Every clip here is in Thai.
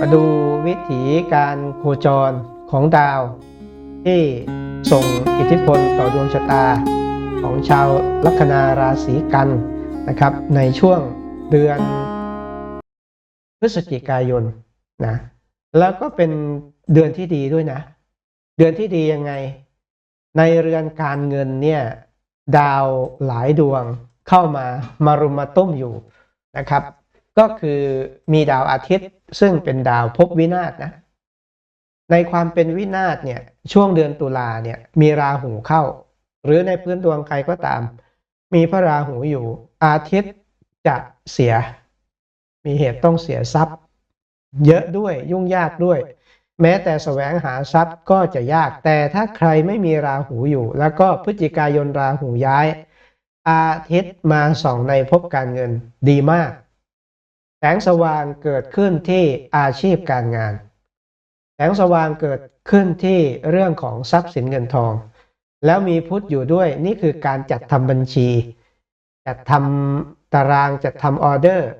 มาดูวิถีการโคจรของดาว ที่ส่งอิทธิพลต่อดวงชะตาของชาวลัคนาราศีกันนะครับ ในช่วงเดือนพฤศจิกายนนะแล้วก็เป็นเดือนที่ดีด้วยนะ เดือนที่ดียังไง ในเรือนการเงินเนี่ยดาวหลายดวงเข้ามามารุมมาตุ้มอยู่นะครับ ก็คือมีดาวอาทิตย์ ซึ่งเป็นดาวภพวินาศนะ ในความเป็นวินาศเนี่ยช่วงเดือนตุลาเนี่ยมีราหูเข้า หรือในพื้นดวงใครก็ตาม มีพระราหูอยู่อาทิตย์จะเสีย มีเหตุต้องเสียทรัพย์ เยอะด้วยยุ่งยากด้วย แม้แต่แสวงหาทรัพย์ก็จะยากแต่ถ้าใครไม่มีราหูอยู่ แล้วก็พฤศจิกายนราหูย้าย อาทิตย์มาส่องในภพการเงินดีมาก งสว่างเกิดขึ้นที่อาชีพการงาน แสงสว่างเกิดขึ้นที่เรื่องของทรัพย์สินเงินทอง แล้วมีพุทธอยู่ด้วยนี่คือการจัดทำบัญชี จัดทำตารางจัดทำออเดอร์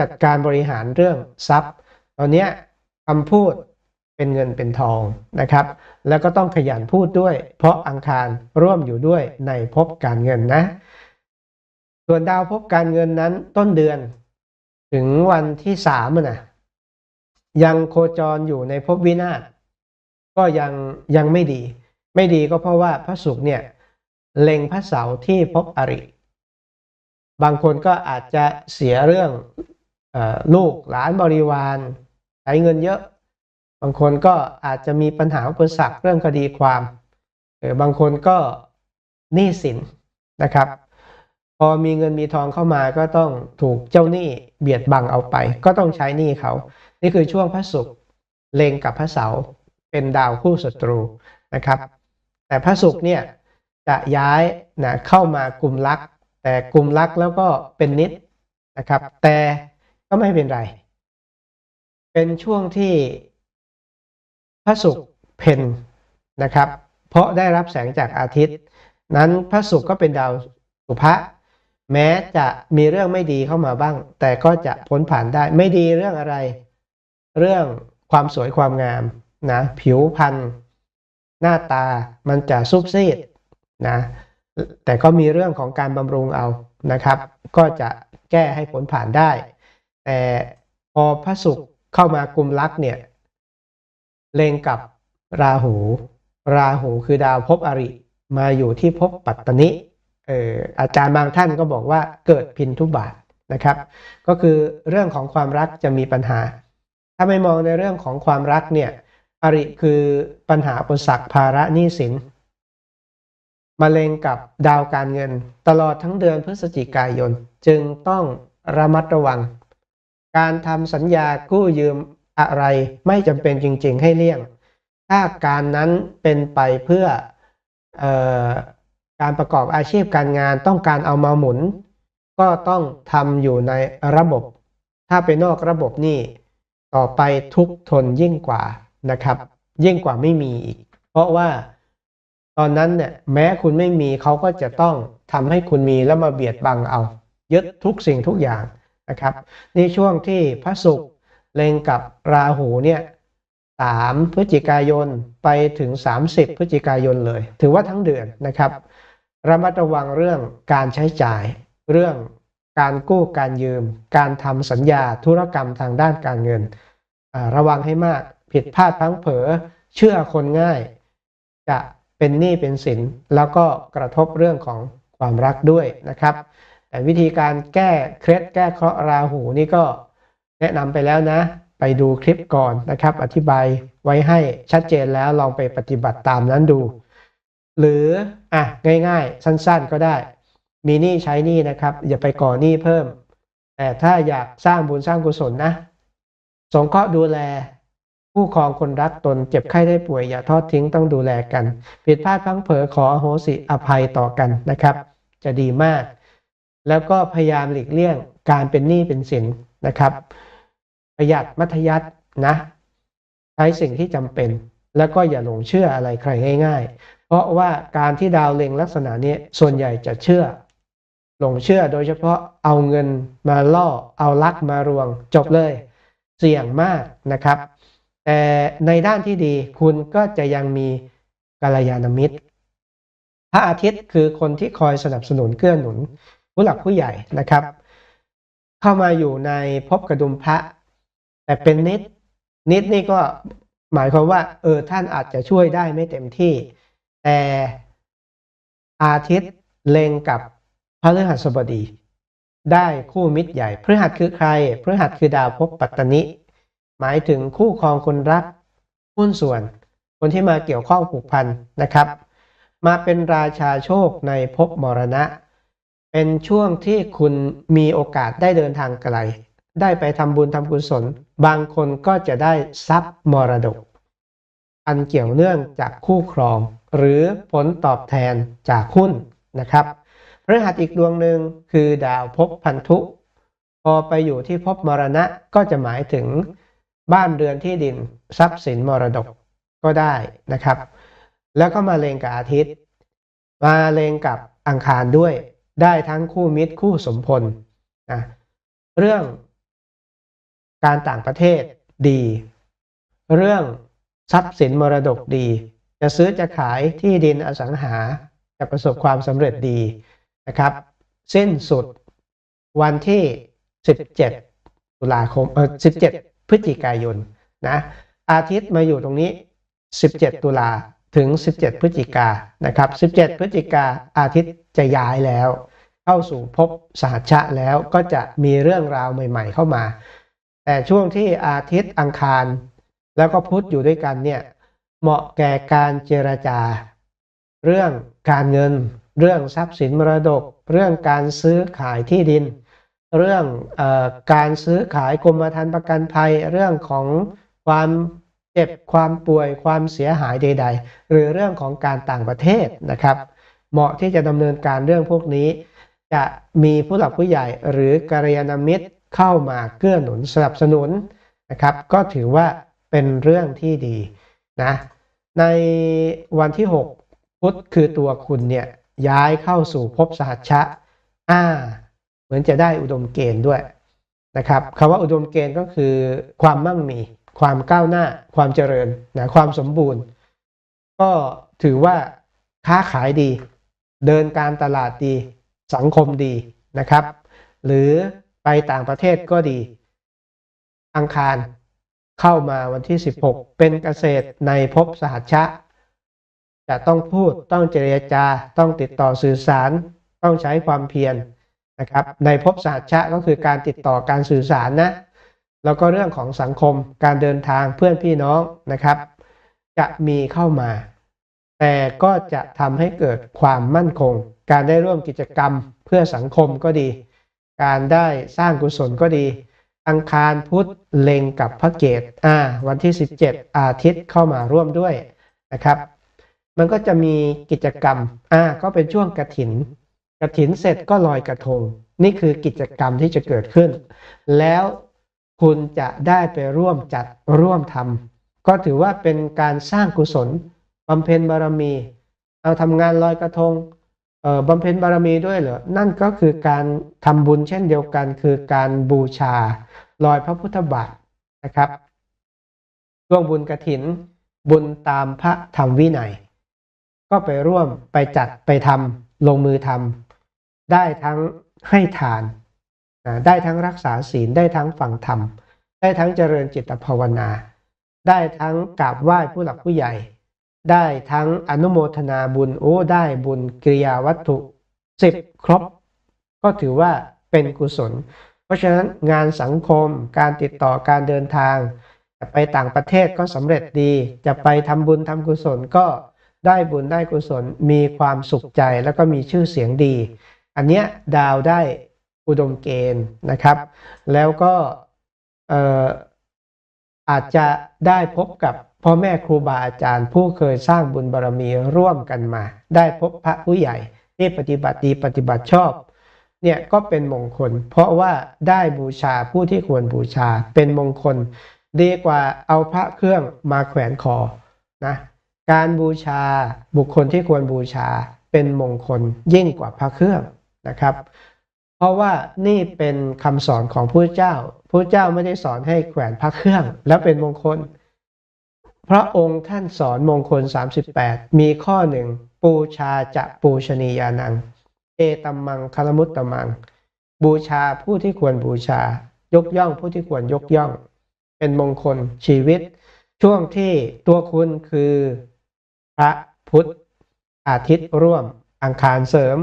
จัดการบริหารเรื่องทรัพย์ตอนเนี้ยคำพูดเป็นเงินเป็นทองนะครับ แล้วก็ต้องขยันพูดด้วย เพราะอังคารร่วมอยู่ด้วยในภพการเงินนะ ส่วนดาวภพการเงินนั้นต้นเดือน ถึงวันที่สามนะยังโคจรอยู่ในภพวินาศก็ยังยังไม่ดี ไม่ดีก็เพราะว่าพระศุกร์เนี่ยเล็งพระเสาร์ที่ภพอริ บางคนก็อาจจะเสียเรื่องออลูกหลานบริวารใช้เงินเยอะ บางคนก็อาจจะมีปัญหาอุปสรรคเรื่องคดีความเออบางคนก็หนี้สินนะครับ พอมีเงินมีทองเข้ามาก็ต้องถูกเจ้าหนี้เบียดบังเอาไป ก็ต้องใช้หนี้เขา นี่คือช่วงพระศุกร์เลงกับพระเสาร์เป็นดาวคู่ศัตรูนะครับ แต่พระศุกร์เนี่ยจะย้ายนะเข้ามากลุ่มรัก แต่กลุ่มรักแล้วก็เป็นนิดนะครับ แต่ก็ไม่เป็นไร เป็นช่วงที่พระศุกร์เพนนะครับ เพราะได้รับแสงจากอาทิตย์ นั้นพระศุกร์ก็เป็นดาวสุภะ แม้จะมีเรื่องไม่ดีเข้ามาบ้าง แต่ก็จะพ้นผ่านได้ไม่ดีเรื่องอะไร เรื่องความสวยความงามนะผิวพรรณหน้าตามันจะซุบซีดนะแต่ก็มีเรื่องของการบำรุงเอานะครับ ก็จะแก้ให้ผลผ่านได้ แต่พอพระศุกร์เข้ามากลุ่มลักเนี่ยเลงกับราหู ราหูคือดาวภพอริมาอยู่ที่ภพปัตตนิ อาจารย์บางท่านก็บอกว่าเกิดพินทุบาทนะครับ ก็คือเรื่องของความรักจะมีปัญหา ถ้าไม่มองในเรื่องของความรักเนี่ยอริคือปัญหาอุปสรรคภาระหนี้สินมาเลงกับดาวการเงิน ตลอดทั้งเดือนพฤศจิกายน จึงต้องระมัดระวัง การทำสัญญากู้ยืมอะไรไม่จำเป็นจริง ๆ ให้เลี่ยง ถ้าการนั้นเป็นไปเพื่ออ การประกอบอาชีพการงานต้องการเอามาหมุน ก็ต้องทำอยู่ในระบบ ถ้าไปนอกระบบนี่ ต่อไปทุกทนยิ่งกว่านะครับ ยิ่งกว่าไม่มีอีก เพราะว่าตอนนั้นเนี่ยแม้คุณไม่มีเขาก็จะต้องทำให้คุณมีแล้วมาเบียดบังเอายึดทุกสิ่งทุกอย่างนะครับในช่วงที่พระศุกร์เล็งกับราหูเนี่ยสามพฤศจิกายนไปถึง 30 พฤศจิกายนเลย ถือว่าทั้งเดือนนะครับ ระมัดระวังเรื่องการใช้จ่าย เรื่องการกู้การยืม การทำสัญญาธุรกรรมทางด้านการเงิน ระวังให้มากผิดพลาดพังเผลอเชื่อคนง่าย จะเป็นหนี้เป็นสิน แล้วก็กระทบเรื่องของความรักด้วยนะครับ แต่วิธีการแก้เคล็ดแก้เคราะห์ราหูนี่ก็แนะนำไปแล้วนะ ไปดูคลิปก่อนนะครับ อธิบายไว้ให้ชัดเจนแล้วลองไปปฏิบัติตามนั้นดู หรืออะง่ายๆ สั้นๆก็ได้ มีหนี้ใช้หนี้นะครับ อย่าไปก่อหนี้เพิ่ม แต่ถ้าอยากสร้างบุญสร้างกุศลนะ สงเคราะห์ดูแล ผู้ครองคนรักตนเจ็บไข้ได้ป่วยอย่าทอดทิ้งต้องดูแลกัน ผิดพลาดพลั้งเผลอขออโหสิอภัยต่อกันนะครับ จะดีมาก แล้วก็พยายามหลีกเลี่ยงการเป็นหนี้เป็นสินนะครับ ประหยัดมัธยัตินะ ใช้สิ่งที่จำเป็นแล้วก็อย่าหลงเชื่ออะไรใครง่าย เพราะว่าการที่ดาวเล็งลักษณะนี้ส่วนใหญ่จะเชื่อ หลงเชื่อโดยเฉพาะเอาเงินมาล่อเอาลักมารวง จบเลย เสี่ยงมากนะครับ แต่ในด้านที่ดีคุณก็จะยังมีกัลยาณมิตร พระอาทิตย์คือคนที่คอยสนับสนุนเกื้อหนุน ผู้หลักผู้ใหญ่นะครับ เข้ามาอยู่ในภพกระดุมพระ แต่เป็นนิดนิดนี่ก็หมายความว่าเออท่านอาจจะช่วยได้ไม่เต็มที่ แต่อาทิตย์เล็งกับพระฤหัสบดี ได้คู่มิตรใหญ่พฤหัสคือใครพฤหัสคือดาวภพปัตตนิ หมายถึงคู่ครองคนรักหุ้นส่วน คนที่มาเกี่ยวข้องผูกพันนะครับ มาเป็นราชาโชคในภพมรณะ เป็นช่วงที่คุณมีโอกาสได้เดินทางไกล ได้ไปทำบุญทำกุศล บางคนก็จะได้ทรัพย์มรดก อันเกี่ยวเนื่องจากคู่ครอง หรือผลตอบแทนจากหุ้นนะครับพฤหัสอีกดวงหนึ่งคือดาวภพพันธุ พอไปอยู่ที่ภพมรณะก็จะหมายถึงบ้านเรือนที่ดินทรัพย์สินมรดกก็ได้นะครับ แล้วก็มาเลงกับอาทิตย์ มาเลงกับอังคารด้วยได้ทั้งคู่มิตรคู่สมพลนะเรื่องการต่างประเทศดี เรื่อง ทรัพย์สินมรดกดี จะซื้อจะขายที่ดินอสังหาจะประสบความสำเร็จดีนะครับ สิ้นสุดวันที่ 17 ตุลาคมเออ17 พฤศจิกายนนะอาทิตย์มาอยู่ตรงนี้ 17 ตุลาถึง 17 พฤศจิกานะครับ 17 พฤศจิกาอาทิตย์จะย้ายแล้ว เข้าสู่ภพสหัชชะแล้วก็จะมีเรื่องราวใหม่ ๆ เข้ามา แต่ช่วงที่อาทิตย์อังคาร แล้วก็พุธอยู่ด้วยกันเนี่ยเหมาะแก่การเจรจา เรื่องการเงิน เรื่องทรัพย์สินมรดก เรื่องการซื้อขายที่ดิน เรื่องออการซื้อขายกรมธรรม์ประกันภัย เรื่องของความเจ็บความป่วยความเสียหายใด ๆ หรือเรื่องของการต่างประเทศนะครับ เหมาะที่จะดำเนินการเรื่องพวกนี้ จะมีผู้หลักผู้ใหญ่หรือกัลยาณมิตรเข้ามาเกื้อหนุนสนับสนุนนะครับ ก็ถือว่า เป็นเรื่องที่ดีนะในวันที่ 6 พุธคือตัวคุณเนี่ยย้ายเข้าสู่ภพสหัชชะอ่าเหมือนจะได้อุดมเกณฑ์ด้วยนะครับคำว่าอุดมเกณฑ์ก็คือความมั่งมี ความก้าวหน้า ความเจริญนะความสมบูรณ์ ก็ถือว่าค้าขายดี เดินการตลาดดี สังคมดีนะครับ หรือไปต่างประเทศก็ดี อังคาร เข้ามาวันที่ 16 เป็นเกษตรในภพสหัชชะ จะต้องพูดต้องเจรจาต้องติดต่อสื่อสาร ต้องใช้ความเพียรนะครับ ในภพสหัชชะก็คือการติดต่อการสื่อสารนะ แล้วก็เรื่องของสังคมการเดินทางเพื่อนพี่น้องนะครับ จะมีเข้ามา แต่ก็จะทำให้เกิดความมั่นคง การได้ร่วมกิจกรรมเพื่อสังคมก็ดี การได้สร้างกุศลก็ดี อังคารพุธเล็งกับพระเกตอ่าวันที่ 17 อาทิตย์เข้ามาร่วมด้วยนะครับ มันก็จะมีกิจกรรมอ่าก็เป็นช่วงกระถินกระถินเสร็จก็ลอยกระทง นี่คือกิจกรรมที่จะเกิดขึ้น แล้วคุณจะได้ไปร่วมจัดร่วมทำก็ถือว่าเป็นการสร้างกุศลบำเพ็ญบารมี เอาทำงานลอยกระทง บำเพ็ญบารมีด้วยเหรอ นั่นก็คือการทำบุญเช่นเดียวกันคือการบูชาลอยพระพุทธบาทนะครับร่วมบุญกระถิน บุญตามพระธรรมวินัย ก็ไปร่วมไปจัดไปทำลงมือทำได้ทั้งให้ทาน ได้ทั้งรักษาศีลได้ทั้งฟังธรรม ได้ทั้งเจริญจิตภาวนา ได้ทั้งกราบไหว้ผู้หลักผู้ใหญ่ ได้ทั้งอนุโมทนาบุญโอ้ได้บุญกิริยาวัตถุสิบครบ ก็ถือว่าเป็นกุศล เพราะฉะนั้นงานสังคมการติดต่อการเดินทาง จะไปต่างประเทศก็สำเร็จดี จะไปทำบุญทำกุศลก็ได้บุญได้กุศลมีความสุขใจแล้วก็มีชื่อเสียงดี อันเนี้ยดาวได้อุดมเกณฑ์นะครับ แล้วก็อาจจะได้พบกับ พ่อแม่ครูบาอาจารย์ผู้เคยสร้างบุญบารมีร่วมกันมา ได้พบพระผู้ใหญ่ที่ปฏิบัติดีปฏิบัติชอบเนี่ยก็เป็นมงคล เพราะว่าได้บูชาผู้ที่ควรบูชาเป็นมงคล ดีกว่าเอาพระเครื่องมาแขวนคอนะการบูชาบุคคลที่ควรบูชาเป็นมงคลยิ่งกว่าพระเครื่องนะครับ เพราะว่านี่เป็นคำสอนของพระเจ้าพระเจ้าไม่ได้สอนให้แขวนพระเครื่อง แล้วเป็นมงคล พระองค์ท่านสอนมงคล 38 มีข้อหนึ่งปูชาจะปูชนียานัง เอตัมมังคารมุตตมัง บูชาผู้ที่ควรบูชา ยกย่องผู้ที่ควรยกย่อง เป็นมงคลชีวิต ช่วงที่ตัวคุณคือพระพุทธ อาทิตย์ร่วม อังคารเสริม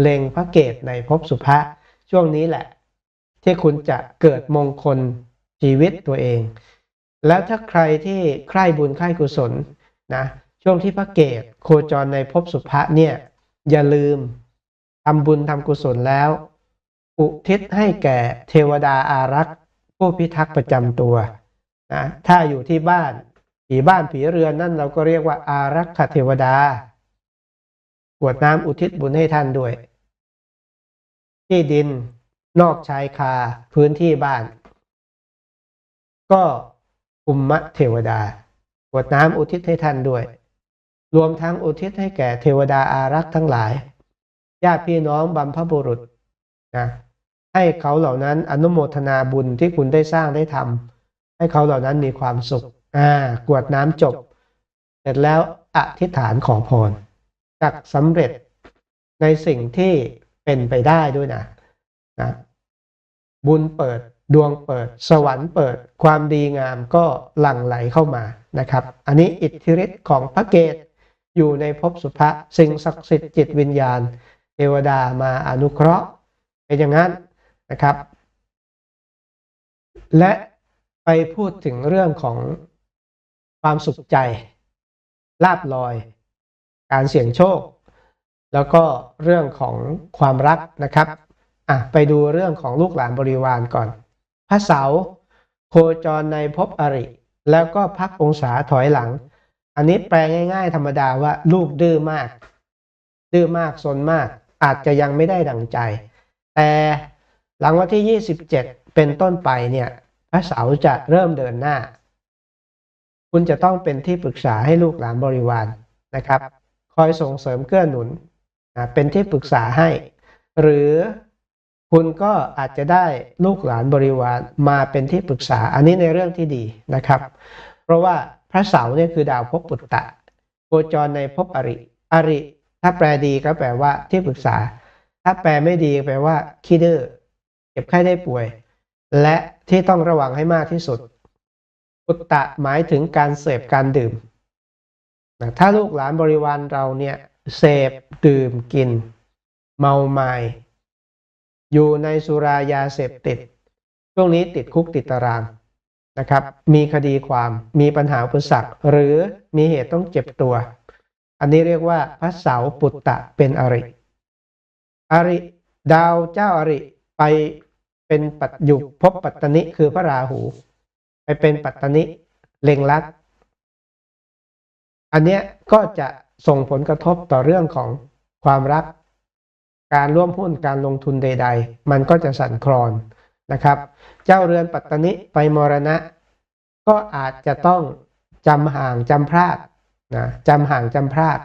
เล็งพระเกตในภพสุภะช่วงนี้แหละ ที่คุณจะเกิดมงคลชีวิตตัวเอง แล้วถ้าใครที่ใคร่บุญใคร่กุศลนะช่วงที่พระเกตโคจรในภพสุภะเนี่ย อย่าลืมทำบุญทำกุศลแล้ว อุทิศให้แก่เทวดาอารักษ์ ผู้พิทักษ์ประจำตัวนะถ้าอยู่ที่บ้านผีบ้านผีเรือนนั่นเราก็เรียกว่าอารักขเทวดา กวดน้ำอุทิศบุญให้ท่านด้วย ที่ดินนอกชายคาพื้นที่บ้าน ก็ อุมมะเทวดากวดน้ำอุทิศให้ท่านด้วย รวมทั้งอุทิศให้แก่เทวดาอารักษ์ทั้งหลายญาติพี่น้องบัมพบุรุษนะให้เขาเหล่านั้นอนุโมทนาบุญที่คุณได้สร้างได้ทำให้เขาเหล่านั้นมีความสุขอ่ากวดน้ำจบ เสร็จแล้วอธิษฐานขอพรจากสำเร็จในสิ่งที่เป็นไปได้ด้วยนะนะบุญเปิด ดวงเปิด สวรรค์เปิด ความดีงามก็หลั่งไหลเข้ามานะครับ อันนี้อิทธิฤทธิ์ของพระเกตอยู่ในภพสุภะสิ่งศักดิ์สิทธิ์จิตวิญญาณ เทวดามาอนุเคราะห์เป็นอย่างนั้นนะครับ และไปพูดถึงเรื่องของความสุขใจ ลาบลอย การเสี่ยงโชค แล้วก็เรื่องของความรักนะครับอะไปดูเรื่องของลูกหลานบริวารก่อน พระเสาโคจรในภพอริ แล้วก็พักองศาถอยหลัง อันนี้แปลง่าย ๆ ธรรมดาว่าลูกดื้อมาก ดื้อมากสนมาก อาจจะยังไม่ได้ดังใจ แต่หลังวันที่ 27 เป็นต้นไปเนี่ยพระเสาจะเริ่มเดินหน้า คุณจะต้องเป็นที่ปรึกษาให้ลูกหลานบริวารนะครับ คอยส่งเสริมเกื้อหนุน เป็นที่ปรึกษาให้ หรือ คุณก็อาจจะได้ลูกหลานบริวารมาเป็นที่ปรึกษาอันนี้ในเรื่องที่ดีนะครับ เพราะว่าพระเสาร์เนี่ยคือดาวภพปุตตะโคจรในภพอริ อริ ถ้าแปลดีก็แปลว่าที่ปรึกษา ถ้าแปลไม่ดีแปลว่าขี้ดื้อเจ็บไข้ได้ป่วย และที่ต้องระวังให้มากที่สุดปุตตะหมายถึงการเสพการดื่มนะถ้าลูกหลานบริวารเราเนี่ยเสพดื่มกิน เมาไมา้ อยู่ในสุรายาเสพติด ช่วงนี้ติดคุกติดตารางนะครับ มีคดีความมีปัญหาอุปสรรคหรือมีเหตุต้องเจ็บตัว อันนี้เรียกว่าพระเสาปุตตะเป็นอริอริ ดาวเจ้าอริไปเป็นปัจยุพบปัตตนิคือพระราหู ไปเป็นปัตตนิเล็งลักษณ์อันเนี้ยก็จะส่งผลกระทบต่อเรื่องของความรัก การร่วมหุ้นการลงทุนใด ๆ มันก็จะสั่นคลอนนะครับ เจ้าเรือนปัตตนิไปมรณะ ก็อาจจะต้องจำห่างจำพลาดนะจำห่างจำพลาด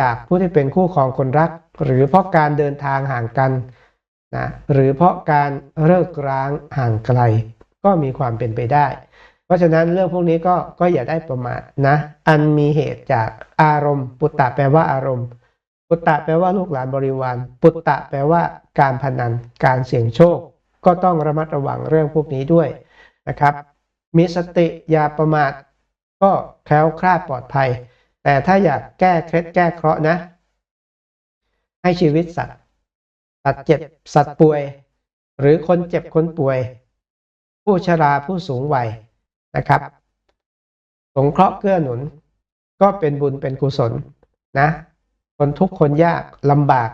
จากผู้ที่เป็นคู่ครองคนรัก หรือเพราะการเดินทางห่างกันนะหรือเพราะการเลิกร้างห่างไกล ก็มีความเป็นไปได้ เพราะฉะนั้นเรื่องพวกนี้ก็ก็อย่าได้ประมาทนะอันมีเหตุจากอารมณ์ ปุตตะแปลว่าอารมณ์ ปุตตะแปลว่าลูกหลานบริวาร ปุตตะแปลว่าการพนัน การเสี่ยงโชค ก็ต้องระมัดระวังเรื่องพวกนี้ด้วยนะครับ มีสติอย่าประมาทก็แคล้วคลาดปลอดภัย แต่ถ้าอยากแก้เคล็ดแก้เคราะห์นะ ให้ชีวิตสัตว์ สัตว์เจ็บ สัตว์ป่วย หรือคนเจ็บคนป่วย ผู้ชราผู้สูงวัยนะครับ สงเคราะห์เกื้อหนุน ก็เป็นบุญเป็นกุศลนะ คนทุกคนยากลำบาก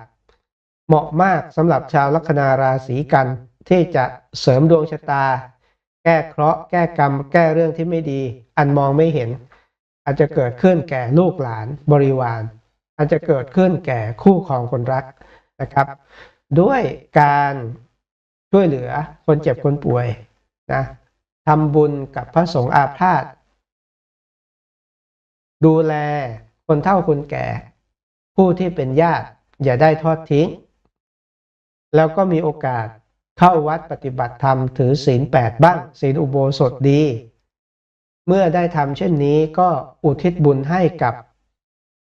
เหมาะมากสำหรับชาวลัคนาราศีกัน ที่จะเสริมดวงชะตา แก้เคราะห์แก้กรรม แก้เรื่องที่ไม่ดี อันมองไม่เห็น อาจจะเกิดขึ้นแก่ลูกหลานบริวาร อาจจะเกิดขึ้นแก่คู่ครองคนรักนะครับ ด้วยการช่วยเหลือคนเจ็บคนป่วยนะทำบุญกับพระสงฆ์อาพาธดูแลคนเฒ่าคนแก่ ผู้ที่เป็นญาติอย่าได้ทอดทิ้ง แล้วก็มีโอกาสเข้าวัดปฏิบัติธรรมถือศีลแปดบ้าง ศีลอุโบสถดี เมื่อได้ทำเช่นนี้ก็อุทิศบุญให้กับ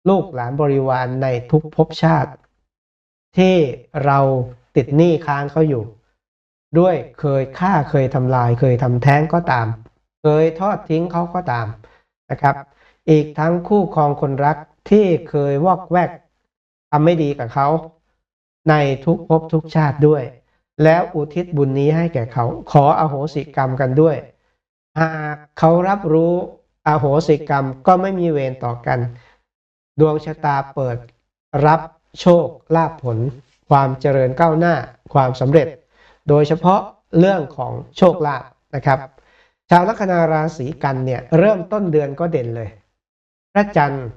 ลูกหลานบริวารในทุกภพชาติ ที่เราติดหนี้ค้างเขาอยู่ ด้วยเคยฆ่าเคยทำลาย เคยทำแท้งก็ตาม เคยทอดทิ้งเขาก็ตามนะครับ อีกทั้งคู่ครองคนรัก ที่เคยวอกแวกทำไม่ดีกับเขา ในทุกภพทุกชาติด้วย แล้วอุทิศบุญนี้ให้แก่เขา ขออโหสิกรรมกันด้วย หากเขารับรู้อโหสิกรรมก็ไม่มีเวรต่อกัน ดวงชะตาเปิดรับโชคลาภผล ความเจริญก้าวหน้าความสำเร็จ โดยเฉพาะเรื่องของโชคลาภนะครับ ชาวลัคนาราศีกันเนี่ยเริ่มต้นเดือนก็เด่นเลย พระจันทร์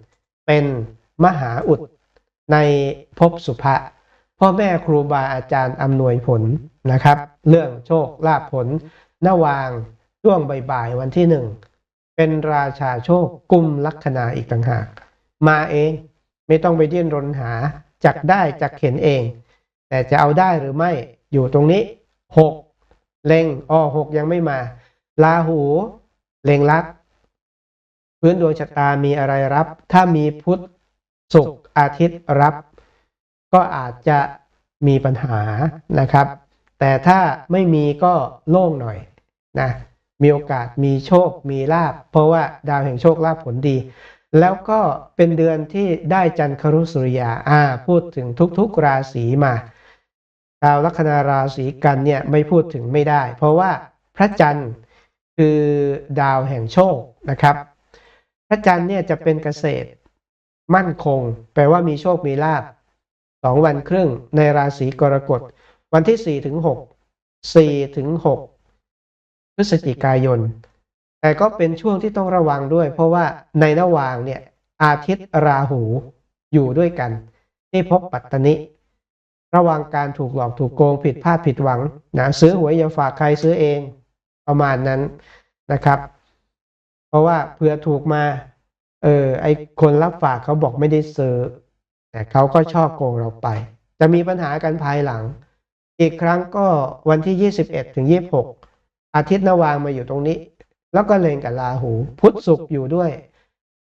เป็นมหาอุดในภพสุภะพ่อแม่ครูบาอาจารย์อำนวยผลนะครับ เรื่องโชคลาภผลนวางช่วงบ่ายๆวันที่หนึ่งเป็นราชาโชคกุมลัคนาอีกต่างหาก มาเองไม่ต้องไปดิ้นรนหาจักได้จักเห็นเอง แต่จะเอาได้หรือไม่อยู่ตรงนี้หกเล็งอ้อหกยังไม่มาลาหู เล็งลัก พื้นดวงชะตามีอะไรรับ ถ้ามีพุธศุกร์อาทิตย์รับ ก็อาจจะมีปัญหานะครับ แต่ถ้าไม่มีก็โล่งหน่อยนะมีโอกาสมีโชคมีลาบ เพราะว่าดาวแห่งโชคลาภผลดี แล้วก็เป็นเดือนที่ได้จันทรุสุริยาอ่าพูดถึงทุกๆราศีมาชาวลัคนาราศีกันเนี่ยไม่พูดถึงไม่ได้ เพราะว่าพระจันทร์คือดาวแห่งโชคนะครับ พระจันทร์เนี่ยจะเป็นเกษตร มั่นคง แปลว่ามีโชคมีลาบสองวันครึ่งในราศีกรกฎ วันที่สี่ถึงหกสี่ถึงหกพฤศจิกายน แต่ก็เป็นช่วงที่ต้องระวังด้วย เพราะว่าในระหว่างเนี่ยอาทิตย์ราหูอยู่ด้วยกัน ที่พบปัตตนิระวังการถูกหลอกถูกโกงผิดพลาดผิดหวังนะซื้อหวยอย่าฝากใครซื้อเองประมาณนั้นนะครับ เพราะว่าเผื่อถูกมา เออไอคนรับฝากเขาบอกไม่ได้ซื้อแต่เขาก็ชอบโกงเราไป จะมีปัญหากันภายหลัง อีกครั้งก็วันที่ 21 ถึง 26 อาทิตย์นวางมาอยู่ตรงนี้ แล้วก็เลงกับราหู พุธศุกร์อยู่ด้วย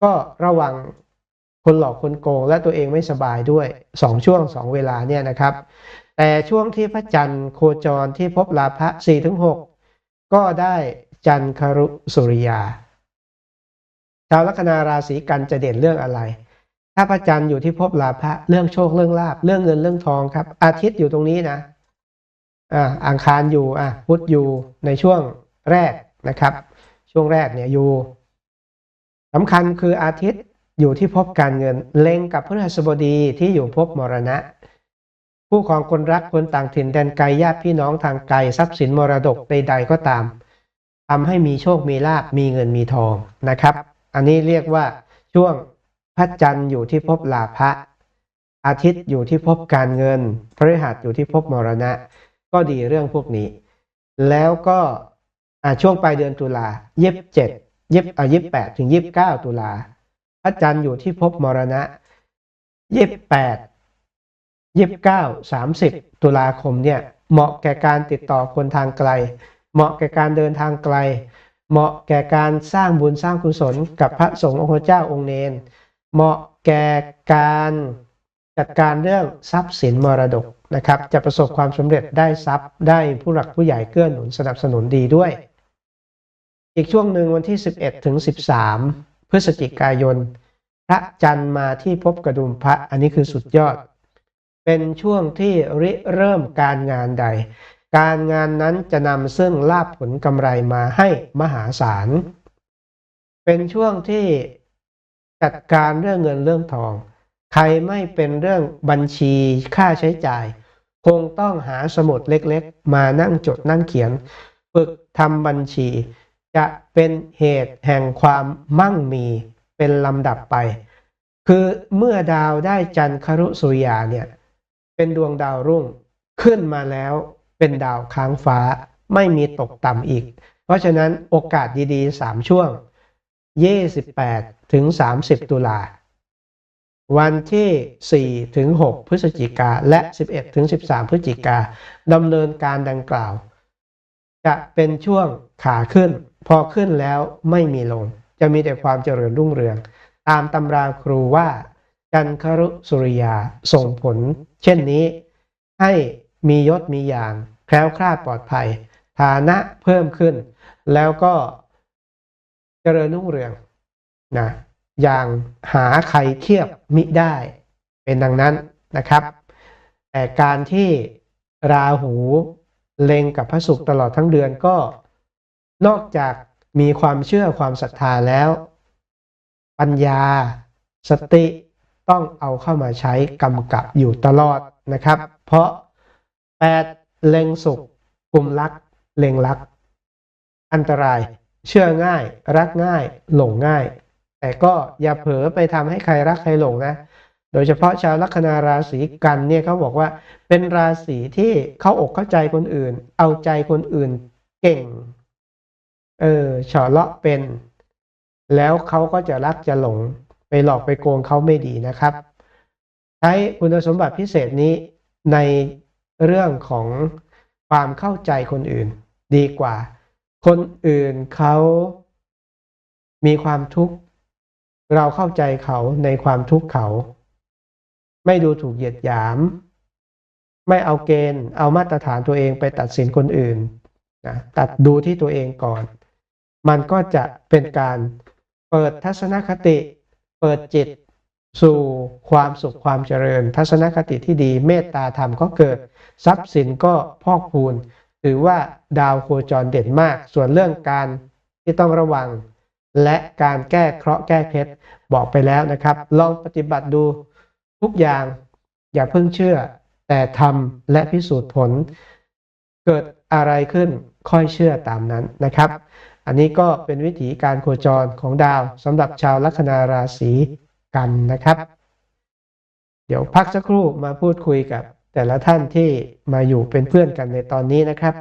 ก็ระวังคนหลอกคนโกงและตัวเองไม่สบายด้วยสองช่วงสองเวลาเนี่ยนะครับ แต่ช่วงที่พระจันทร์โคจรที่พบลาภะ4ถึง6ก็ได้จันครุสุริยา ชาวลัคนาราศีกันจะเด่นเรื่องอะไร ถ้าพระจันทร์อยู่ที่ภพลาภะเรื่องโชคเรื่องลาบเรื่องเงินเรื่องทองครับ อาทิตย์อยู่ตรงนี้นะอ่าอังคารอยู่อะพุธอยู่ในช่วงแรกนะครับ ช่วงแรกเนี่ยอยู่สำคัญคืออาทิตย์อยู่ที่ภพการเงินเล็งกับพฤหัสบดีที่อยู่ภพมรณะ ผู้ครองคนรักคนต่างถิ่นแดนไกลญาติพี่น้องทางไกลทรัพย์สินมรดกใดๆก็ตามทำให้มีโชคมีลาบมีเงินมีทองนะครับ อันนี้เรียกว่าช่วงพระจันทร์อยู่ที่ภพลาภะอาทิตย์อยู่ที่ภพการเงินพฤหัสอยู่ที่ภพมรณะ ก็ดีเรื่องพวกนี้ แล้วก็ช่วงปลายเดือนตุลาเย็บเจ็ดเย็บอ่ายิบแปดถึงยิบเก้าตุลาพระจันทร์อยู่ที่ภพมรณะยิบแปดยิบเก้าสามสิบตุลาคมเนี่ยเหมาะแก่การติดต่อคนทางไกล เหมาะแก่การเดินทางไกล เหมาะแก่การสร้างบุญสร้างกุศลกับพระสงฆ์องค์เจ้าองค์เนน เหมาะแก่การจัดการเรื่องทรัพย์สินมรดกนะครับ จะประสบความสำเร็จได้ทรัพย์ได้ผู้หลักผู้ใหญ่เกื้อหนุนสนับสนุนดีด้วย อีกช่วงหนึ่งวันที่ 11ถึง13 พฤศจิกายน พระจันทร์มาที่พบกระดุมพระอันนี้คือสุดยอด เป็นช่วงที่ริเริ่มการงานใด การงานนั้นจะนำซึ่งลาภผลกำไรมาให้มหาศาล เป็นช่วงที่จัดการเรื่องเงินเรื่องทอง ใครไม่เป็นเรื่องบัญชีค่าใช้จ่าย คงต้องหาสมุดเล็กๆ มานั่งจดนั่งเขียน ฝึกทำบัญชี จะเป็นเหตุแห่งความมั่งมีเป็นลำดับไป คือเมื่อดาวได้จันทรุสุริยาเนี่ย เป็นดวงดาวรุ่งขึ้นมาแล้ว เป็นดาวค้างฟ้า ไม่มีตกต่ำอีก เพราะฉะนั้นโอกาสดีๆ 3 ช่วง 28 ถึง 30 ตุลา วันที่ 4 ถึง 6 พฤศจิกา และ 11 ถึง 13 พฤศจิกาดำเนินการดังกล่าว จะเป็นช่วงขาขึ้น พอขึ้นแล้วไม่มีลง จะมีแต่ความเจริญรุ่งเรือง ตามตำราครูว่าจันครุสุริยาส่งผล เช่นนี้ให้ มียศมีอย่าง แคล้วคลาดปลอดภัย ฐานะเพิ่มขึ้น แล้วก็เจริญรุ่งเรืองนะอย่างหาใครเทียบมิได้เป็นดังนั้นนะครับ แต่การที่ราหูเล็งกับพระศุกร์ตลอดทั้งเดือนก็ นอกจากมีความเชื่อความศรัทธาแล้ว ปัญญา สติต้องเอาเข้ามาใช้กำกับอยู่ตลอดนะครับ เพราะ 8 เล็งสุขกลุ่มรัก เล็งรัก อันตราย เชื่อง่าย รักง่าย หลงง่าย แต่ก็อย่าเผลอไปทำให้ใครรักใครหลงนะ โดยเฉพาะชาวลัคนาราศีกันเนี่ยเขาบอกว่าเป็นราศีที่เข้าอกเข้าใจคนอื่น เอาใจคนอื่นเก่ง เออเฉาะเลาะเป็น แล้วเขาก็จะรักจะหลง ไปหลอกไปโกงเขาไม่ดีนะครับ ใช้คุณสมบัติพิเศษนี้ใน เรื่องของความเข้าใจคนอื่น ดีกว่า คนอื่นเขามีความทุกข์ เราเข้าใจเขาในความทุกข์เขา ไม่ดูถูกเหยียดหยาม ไม่เอาเกณฑ์ เอามาตรฐานตัวเองไปตัดสินคนอื่นนะตัดดูที่ตัวเองก่อน มันก็จะเป็นการเปิดทัศนคติ เปิดจิต สู่ความสุขความเจริญ ทัศนคติที่ดีเมตตาธรรมก็เกิด ทรัพย์สินก็พอกพูนถือว่าดาวโคจรเด่นมาก ส่วนเรื่องการที่ต้องระวัง และการแก้เคราะห์แก้เคล็ดบอกไปแล้วนะครับ ลองปฏิบัติดูทุกอย่างอย่าเพิ่งเชื่อ แต่ทำและพิสูจน์ผล เกิดอะไรขึ้นค่อยเชื่อตามนั้นนะครับ อันนี้ก็เป็นวิถีการโคจรของดาวสำหรับชาวลัคนาราศี กันนะครับ เดี๋ยวพักสักครู่มาพูดคุยกับ แต่ละท่านที่มาอยู่เป็นเพื่อนกันในตอนนี้นะครับ